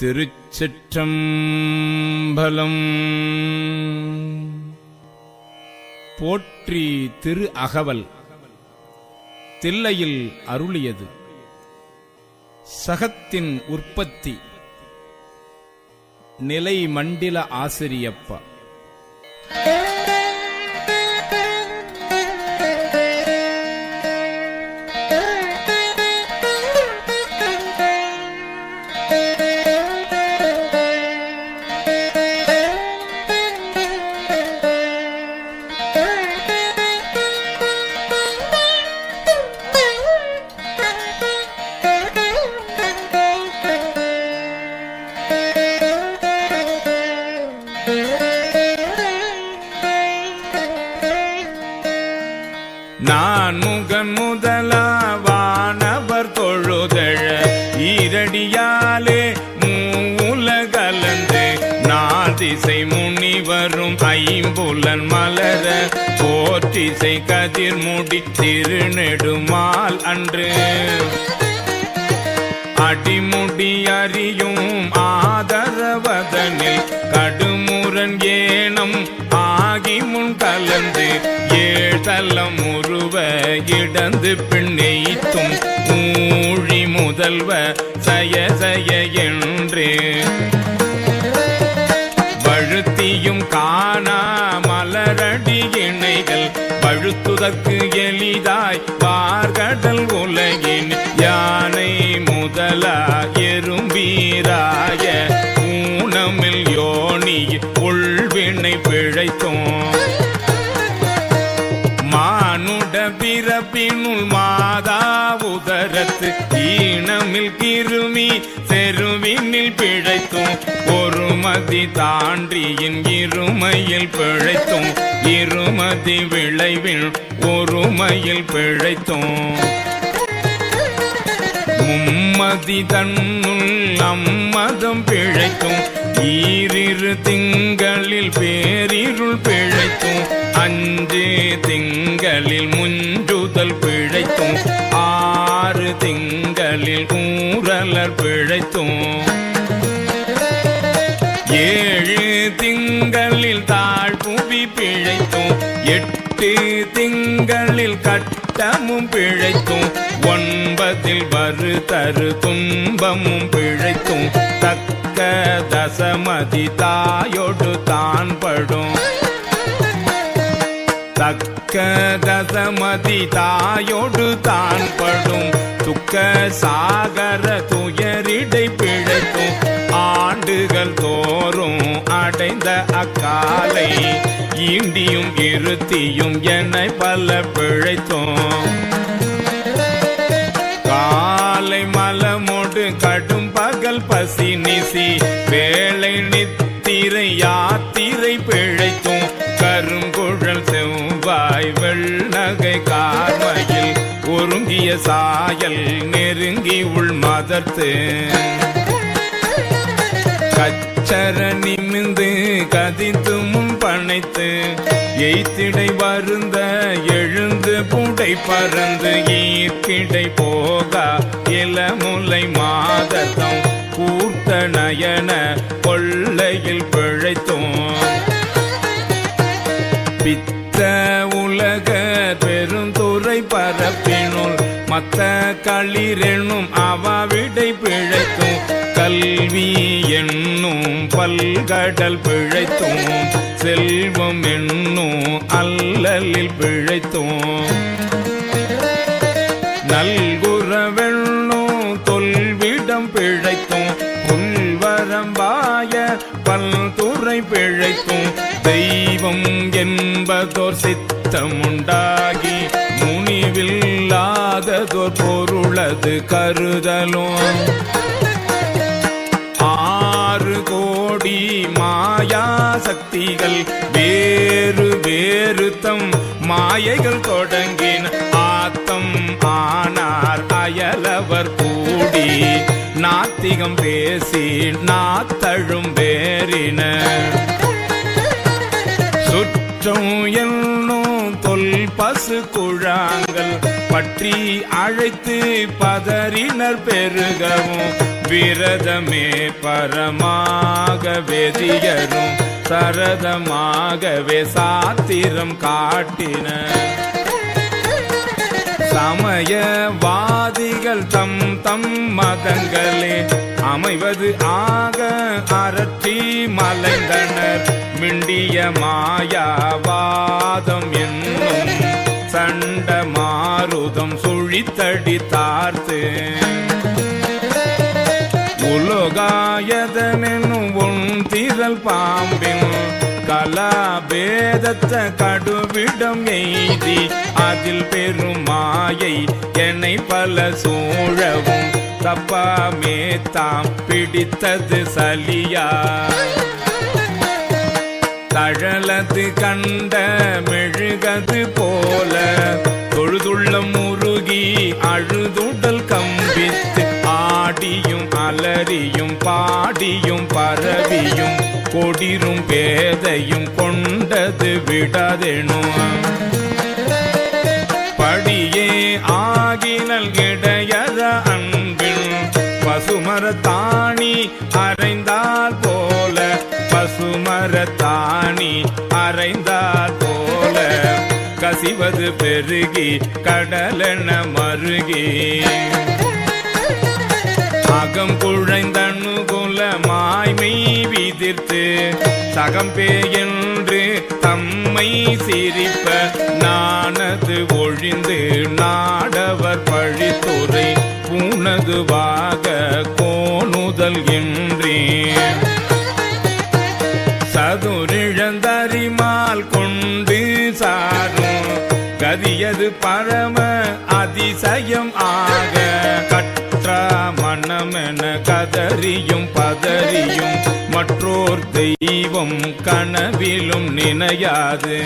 திருச்சிற்றம்பலம். போற்றி திரு அகவல் தில்லையில் அருளியது. சகத்தின் உற்பத்தி நிலை மண்டில ஆசிரியப்பா. ஏனம் ஆகி முன் கலந்து ஏழ்தலம் உருவ இடந்து பின்னெய்த்தும் மூழி முதல்வ சய சய என்று. வழுத்தியும் காணா மலரடி இணைகள் பழுத்துதற்கு எளிதாய் பார்கடல் உலகின் யானை முதலா எறும்பீராய ஊனமில் யோனி பிறப்பினுள் மாதா உதரத்து ஈனமில் கிருமி செருவினில் பிழைத்தும் ஒரு மதி தாண்டியின் இருமையில் பிழைத்தும் இருமதி விளைவில் ஒருமையில் பிழைத்தும் மும்மதி தன்னுள் அம்மதம் பிழைத்தும் ஈரிரு திங்களில் பேரிருள் பிழைத்தும் அஞ்சு திங்களில் முஞ்சுதல் பிழைத்தும் ஆறு திங்களில் ஊரலர் பிழைத்தும். ஏழு திங்களில் தாழ்புவி பிழைத்தும் எட்டு திங்களில் கட்டமும் பிழைத்தும் ஒன்பதில் வரு தரு துன்பமும் பிழைத்தும் தக்க தசமதி தாயோடு தான் படும் தக்க தசமதி தாயோடு தான் படும். துக்க சாகர துயரிடை பிழைக்கும். ஆண்டுகள் தோறும் அடைந்த அக்காலை ஈண்டியும் இருத்தியும் என்னை பல பிழைத்தோம். காலை மலமோடு கடும் பகல் பசி நிசி வே சாயல் நெருங்கி உள் மதர்த்து. கச்சர நிமிந்து கதித்து முன் பனைத்து எய்த்திடை வருந்த எழுந்து புடை பறந்து. ஈர்க்கிடை போகா இளமுலை மாதத்தம் கூர்த்த நயன கொள்ளையில் பிழைத்தோம். பித்த மத்த களிரெனும் அவாவிடை பிழைக்கும் கல்வி என்னும் பல்கடல் பிழைத்தும் செல்வம் என்னும் அல்லலில் பிழைத்தும். நல்குறவெண்ணும் தொல்விடம் பிழைத்தும் புல்வரம்பாய பல்துறை பிழைக்கும் தெய்வம் என்பதோர் சித்தமுண்டாகி முனிவில்லாததோர் பொருளது கருதலும். ஆறு கோடி மாயா சக்திகள் வேறு வேறு தம் மாயைகள் தொடங்கின ஆத்தம் ஆனார் அயலவர் கூடி. நாத்திகம் பேசி நாத்தழும் வேறின. சுற்றும் என்னும் தொல் பசு குழாங்க பற்றி அழைத்து பதறினர் பெருகவும் விரதமே பரமாக வெதியரும் சரதமாகவே சாத்திரம் காட்டின. சமயவாதிகள் தம் தம் மதங்களே அமைவது ஆக அரற்றி மலைந்தனர். மிண்டிய மாயாவாதம் என்னும் சண்டமா மாருதம் சுழித்தடி தார்த்து. உலோகாயதனும் உன் பாம்பின் கலாபேதத்த கடுவிடம் எய்தி அதில் பெருமாயை என்னை பல சூழவும் தப்பாமே தாம் பிடித்தது சலியா. தழலது கண்ட மெழுகது போல தொழுதுள்ள முருகி அழுதுடல் கம்பித்து ஆடியும் அலறியும் பாடியும் பரவியும் கொடிரும் பேதையும் கொண்டது விடதெனும் படியே ஆகினல் இடையற அன்பில் பசுமரத்தாணி அரைந்தால் போல பசுமரத்தாணி அரைந்தால் கசிவது பெருகி கடலென மருகி. அகம் குழைந்தனுகுல மாய்மை விதிர்த்து சகம்பே என்று தம்மை சிரிப்ப நானது ஒழிந்து பரம அதிசயம் ஆக கற்ற மனமென கதறியும் பதறியும். மற்றோர் தெய்வம் கனவிலும் நினையாது.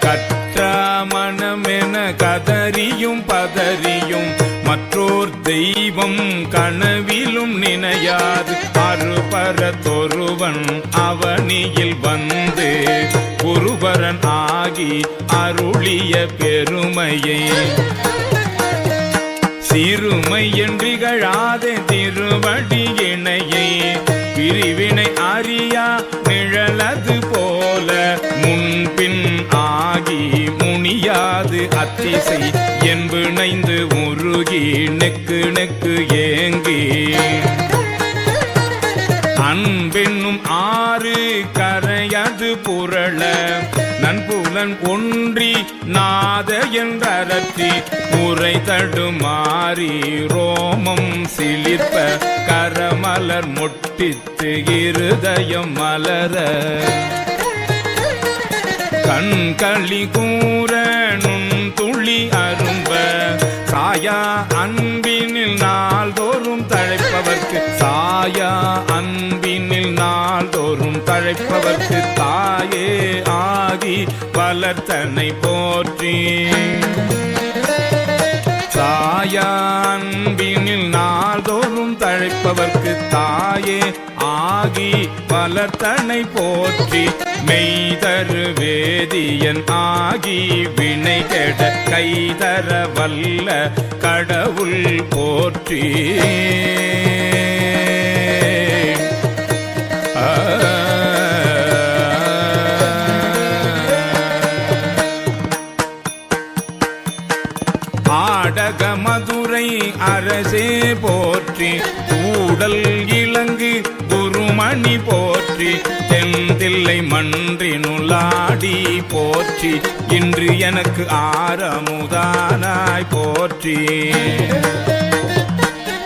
கற்ற மனமென கதறியும் பதறியும். மற்றோர் தெய்வம் கனவிலும் நினையாது. அருபர தொருவன் அவனியில் வந்து குருபரன் ஆகி அருளிய பெருமையை. சிறுமை என்றிகழாத திருவடி இணையை பிரிவினை அறியா நிழலது போல முன்பின் ஆகி முனியாது அத்திசை என்பிணைந்து உருகி நெக்கு நெக்கு ஏங்கி. அன்பென்னும் ஆறு கரையது புரள நண்புலன் ஒன்றி நாத என்றி உரை தடுமாறி ரோமம் சிலிர்ப்ப கரமலர் மொட்டித்து இருதயம் மலர. கண் களி கூற நுண் துளி அரும்ப சாயா அன்பினில் நாள்தோ தழைப்பவர்க்கு சாயா அன்பினில் நாள்தோறும் தழைப்பவர்க்கு தாயே ஆகி வளர்த்தனை போற்றி. சாயான்பினில் நாள்தோறும் தழைப்பவர்க்கு தாயே ஆகி வளர்த்தனை போற்றி. மெய்தரு வேதியன் ஆகி வினை கெட கைதர வல்ல கடவுள் போற்றி ஆடக மதுரை அரசே போற்றி கூடல் மணி போற்றி தென்தில்லை மன்றினுளாடி போற்றி இன்று எனக்கு ஆரமுதானாய் போற்றி.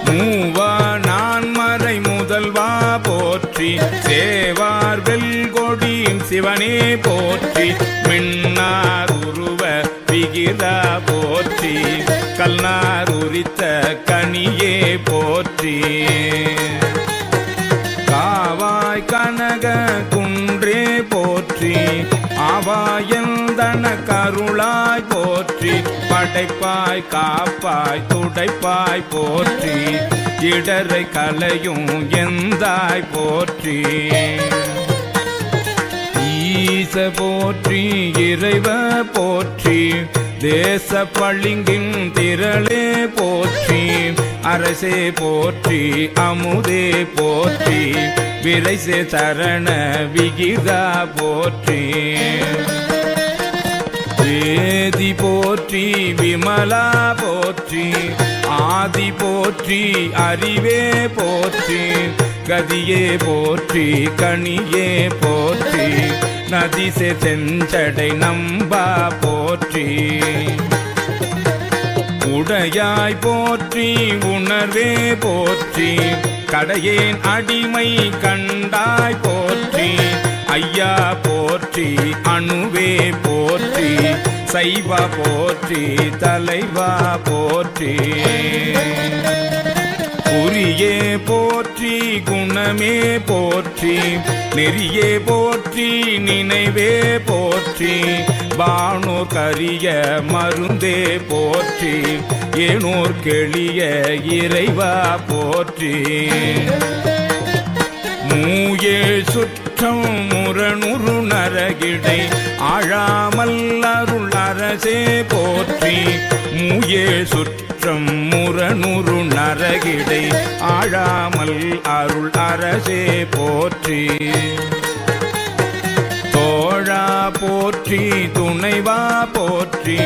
மூவா நான் மறை முதல்வா போற்றி சேவார் வெல்கொடியின் சிவனே போற்றி மின்னார் உருவ விகிதா போற்றி கல்லார் உரித்த கனியே போற்றி. குன்றே போற்றி ஆவாயந்தன கருளாய் போற்றி படைப்பாய் காப்பாய் துடைப்பாய் போற்றி இடரை கலையும் எந்தாய் போற்றி. ஈச போற்றி இறைவ போற்றி தேச பளிங்கின் திரளே போற்றி அரசே போற்றி அமுதே போற்றி விரைசே சரண விகிதா போற்றி. வேதி போற்றி விமலா போற்றி ஆதி போற்றி அறிவே போற்றி கதியே போற்றி கனியே போற்றி நதிசே செஞ்சடை நம்பா போ போற்றி. உடையாய் போற்றி உணர்வே போற்றி. கடையேன் அடிமை கண்டாய் போற்றி. ஐயா போற்றி அணுவே போற்றி. சைவ போற்றி தலைவா போற்றி. குறியே போற்றி குணமே போற்றி. நெறியே போற்றி நினைவே போற்றி. வானோர் கரிய மருந்தே போற்றி ஏனோர் கெளிய இறைவா போற்றி. மூயே சுற்றம் முரணுரு நரகிடை ஆழாமல் அருள் அரசே போற்றி. மூயே சுற்றம் முரணுரு நரகிடை ஆழாமல் அருள் அரசே போற்றி. போற்றி துணைவா போற்றி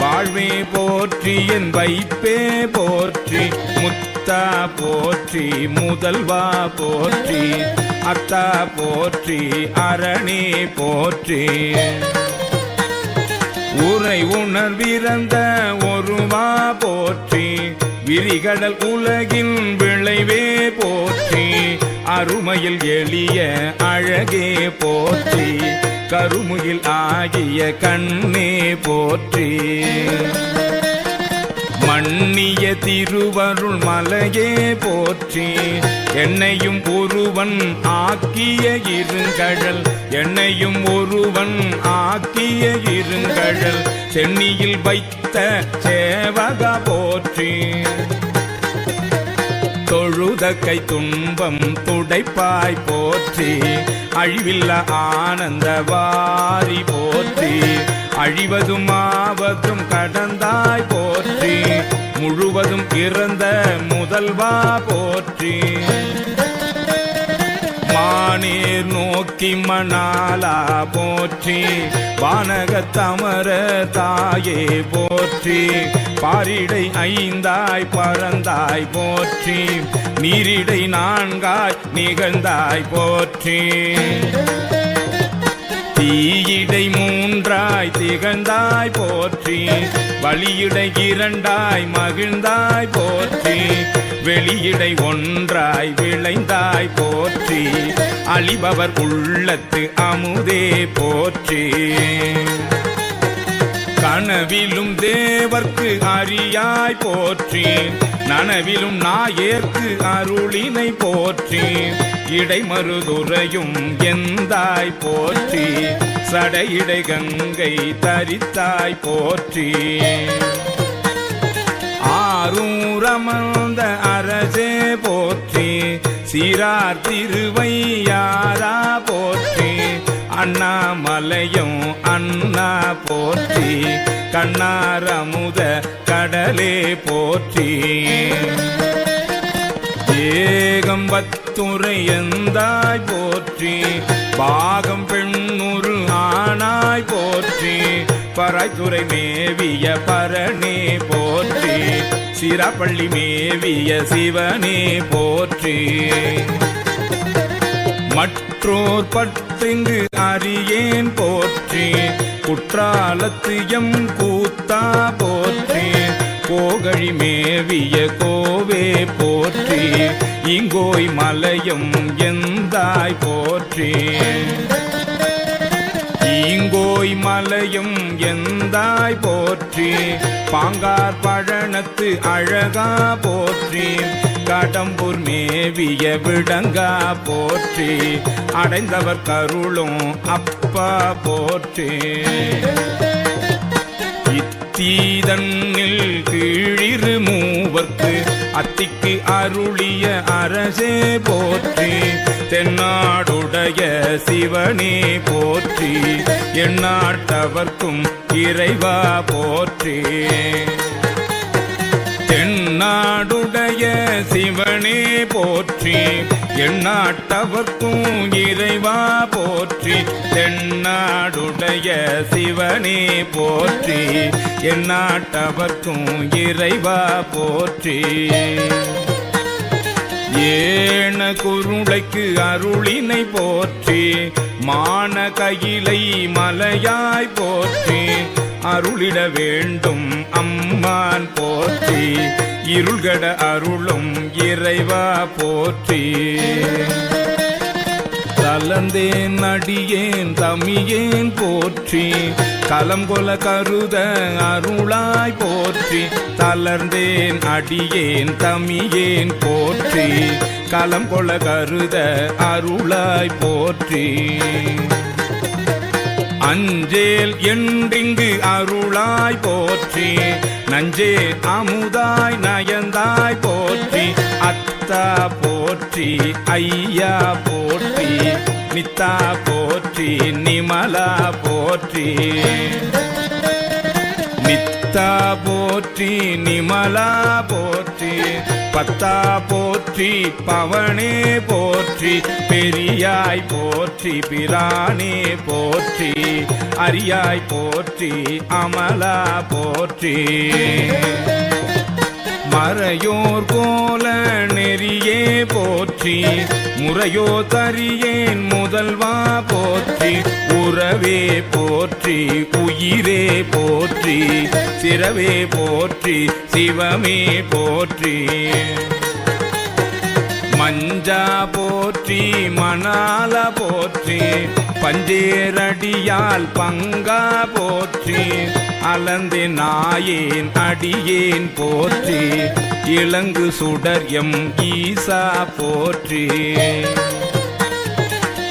வாழ்வே போற்றி என் வைப்பே போற்றி முத்தா போற்றி முதல்வா போற்றி அத்தா போற்றி அரணி போற்றி. உரை உணர்விறந்த ஒருவா போற்றி விரிகடல் உலகின் விளைவே போற்றி அருமையில் எளிய அழகே போற்றி. கருமுகில் ஆகிய கண்ணே போற்றி. மன்னிய திருவருள் மலையே போற்றி. என்னையும் ஒருவன் ஆக்கிய இருங்கழல். என்னையும் ஒருவன் ஆக்கிய இருங்கழல். சென்னியில் வைத்த சேவக போற்றி. தொழுத துன்பம் துடைப்பாய் போற்றி அழிவில்ல ஆனந்த வாரி போற்றி அழிவதும் ஆவதும் கடந்தாய் போற்றி முழுவதும் இறந்த முதல்வா போற்றி. மானீர் நோக்கி மணாலா போற்றி வானக தமர தாயே போற்றி பாரிடை ஐந்தாய் பறந்தாய் போற்றி நீரிடை நான்காய் நிகழ்ந்தாய் போற்றி. தீயிடை மூன்றாய் திகழ்ந்தாய் போற்றி. வழியிடை இரண்டாய் மகிழ்ந்தாய் போற்றி. வெளியிடை ஒன்றாய் விளைந்தாய் போற்றி. அழிபவர் உள்ளத்து அமுதே போற்றி. கனவிலும் தேவர்க்கு அரியாய் போற்றி. நனவிலும் நாயேற்கு அருளினை போற்றி. இடைமருதுரையும் எந்தாய் போற்றி. சடையிடை கங்கை தரித்தாய் போற்றி. ஆரூரமர்ந்த அரசே போற்றி. சிறார் திருவையாரா போற்றி. அண்ணாமலையும் அண்ணா போற்றி கண்ணாரமுத கடலே போற்றி. ஏகம்பத்துரை எந்தாய் போற்றி பாகம் பெண்ணுரு ஆனாய் போற்றி. பராய்த்துறை மேவிய பரணே போற்றி சிராப்பள்ளி மேவிய சிவனே போற்றி. மற்றோர் பற்றிங்கு அறியேன் போற்றி. குற்றாலத்து எம் கூத்தா போற்றி. கோகழி மேவிய கோவே போற்றி. இங்கோய் மலையும் எந்தாய் போற்றி. ஈங்கோய் மலையும் எந்தாய் போற்றி. பாங்கார் பழனத்து அழகா போற்றி. கடம்பூர் மேவிய விடங்கா போற்றி அடைந்தவர் கருளும் அப்பா போற்றி. இத்தீதன்னில் கீழிரு மூவர்க்கு அத்திக்கு அருளிய அரசே போற்றி. தென்னாடுடைய சிவனே போற்றி எண்ணாட்டவர்க்கும் இறைவா போற்றி. தென்னாடு தென்னாடுடைய சிவனே போற்றி. எண்ணாட்டவர்க்கும் இறைவா போற்றி. தென்னாடுடைய சிவனே போற்றி. எண்ணாட்டவர்க்கும் இறைவா போற்றி. ஏன குருளைக்கு அருளினை போற்றி. மான கையிலை மலையாய் போற்றி. அருளிட வேண்டும் அம்மான் போற்றி. இருள்கட அருளும் இறைவா போற்றி. கலந்தேன் அடியேன் தமியேன் போற்றி. கலங்கொல கருத அருளாய் போற்றி. தளர்ந்தேன் அடியேன் தமியேன் போற்றி. கலங்கொல கருத அருளாய் போற்றி. அஞ்சேல் என்றிங்கு அருளாய் போற்றி. நஞ்சே அமுதாய் நயந்தாய் போற்றி. அத்தா போற்றி ஐயா போற்றி. நித்தா போற்றி நிமலா போற்றி. நித்தா போற்றி நிமலா போற்றி. பத்தா போற்றி பவனே போற்றி பெரியாய் போற்றி பிரானே போற்றி அரியாய் போற்றி அமலா போற்றி. மறையோர் கோல நெறியே போற்றி முறையோ தரியேன் முதல்வா போற்றி உறவே போற்றி. போற்றி உயிரே போற்றி சிறவே போற்றி சிவமே போற்றி. மஞ்சா போற்றி மணால போற்றி பஞ்சேரடியால் பங்கா போற்றி அலந்து நாயேன் அடியேன் போற்றி இளங்கு சுடர் எம் ஈசா போற்றி.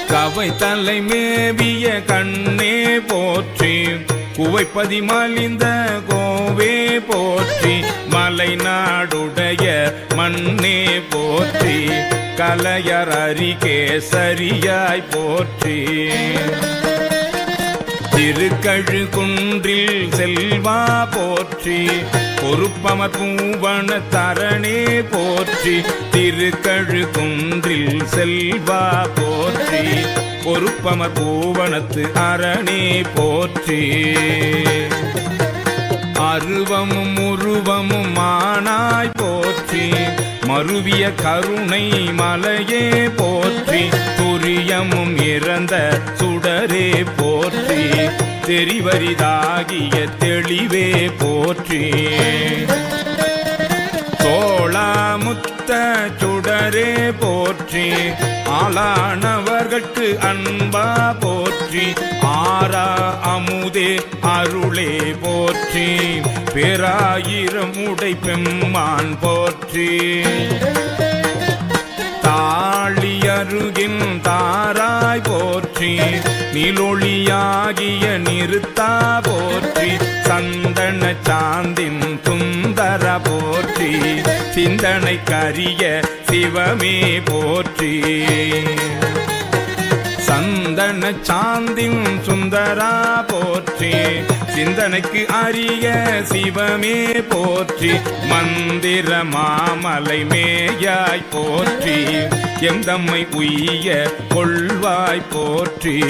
கவை தலை மேவிய கண்ணே போற்றி குவைப்பதி மலிந்த கோவே போற்றி மலை நாடுடைய மண்ணே போற்றி கலையர் அரிகேசரியாய் போற்றி. திருக்கழு குன்றில் செல்வா போற்றி பொறுப்பமர் பூவன தரணே போற்றி திருக்கழு குன்றில் செல்வா போற்றி. பொறுப்பமர் பூவனத்து அரணே போற்றி. அருவமும் உருவமும் மானாய் போற்றி மருவிய கருணை மலையே போற்றி. துரியமும் இறந்த சுடரே போற்றி தெரிவரிதாகிய தெளிவே போற்றி. சோளாமுத்த சுடரே போற்றி. ஆளானவர்கட்கு அன்பா போற்றி. ஆரா அமுதே அருளே போற்றி. பேராயிரம் உடை பெம்மான் போற்றி. தாழி அருகின் தாராய் போற்றி நிலொளியாகிய நிறுத்தா போற்றி சந்தன சாந்தின் சுந்தர போற்றி சிந்தனை கரிய சிவமே போற்றி. சந்தன சாந்தின் சுந்தரா போற்றி. சிந்தனைக்கு அரிய சிவமே போற்றி. மந்திர மாமலை மேயாய் போற்றி. எந்தம்மை உய்ய கொள்வாய் போற்றி.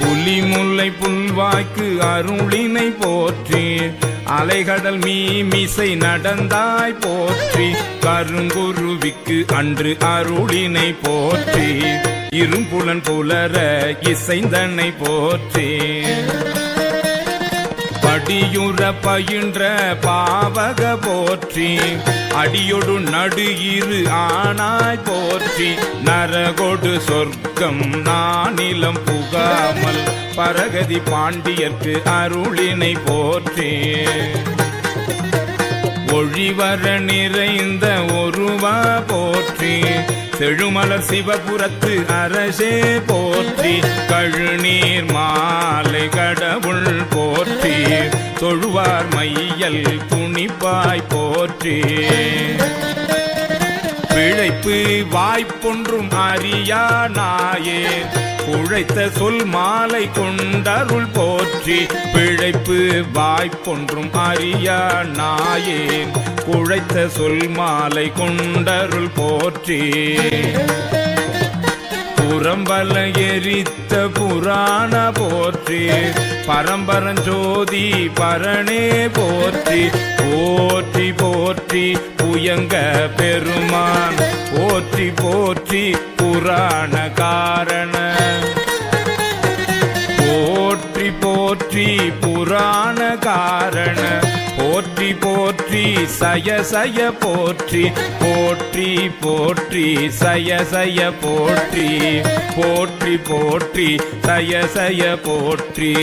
புலிமுல்லை புல்வாய்க்கு அருளினை போற்றி. அலைகடல் மீமிசை நடந்தாய் போற்றி. கருங்குருவிக்கு அன்று அருளினை போற்றி. இரும்புலன் புலர இசைந்தனை போற்றி. படியுற பயின்ற பாவக போற்றி. அடியொடு நடு இரு ஆனாய் போற்றி. நரகொடு சொர்க்கம் நானிலம் புகாமல் பரகதி பாண்டியர்க்கு அருளினை போற்றே. ஒழிவர நிறைந்த ஒருவா போற்றி. செழுமலர் சிவபுரத்து அரசே போற்றி. கழுநீர் மாலை கடவுள் போற்றி. தொழுவார் மையல் துணிப்பாய் போற்றி. பிழைப்பு வாய்ப்பொன்றும் அறியா நாயே. உழைத்த சொல் மாலை கொண்டருள் போற்றி. பிழைப்பு வாய்ப்பொன்றும் அறியா நாயேன் உழைத்த சொல் மாலை கொண்டருள் போற்றி. புறம்பல எரித்த புராண போற்றி. பரம்பரஞ்சோதி பரணே போற்றி. போற்றி போற்றி புயங்க பெருமான். போற்றி போற்றி புராண காரண. போற்றி போற்றி புராண காரண. போற்றி போற்றி சய சய போற்றி. போற்றி போற்றி சய சய போற்றி. போற்றி போற்றி சய சய போற்றி.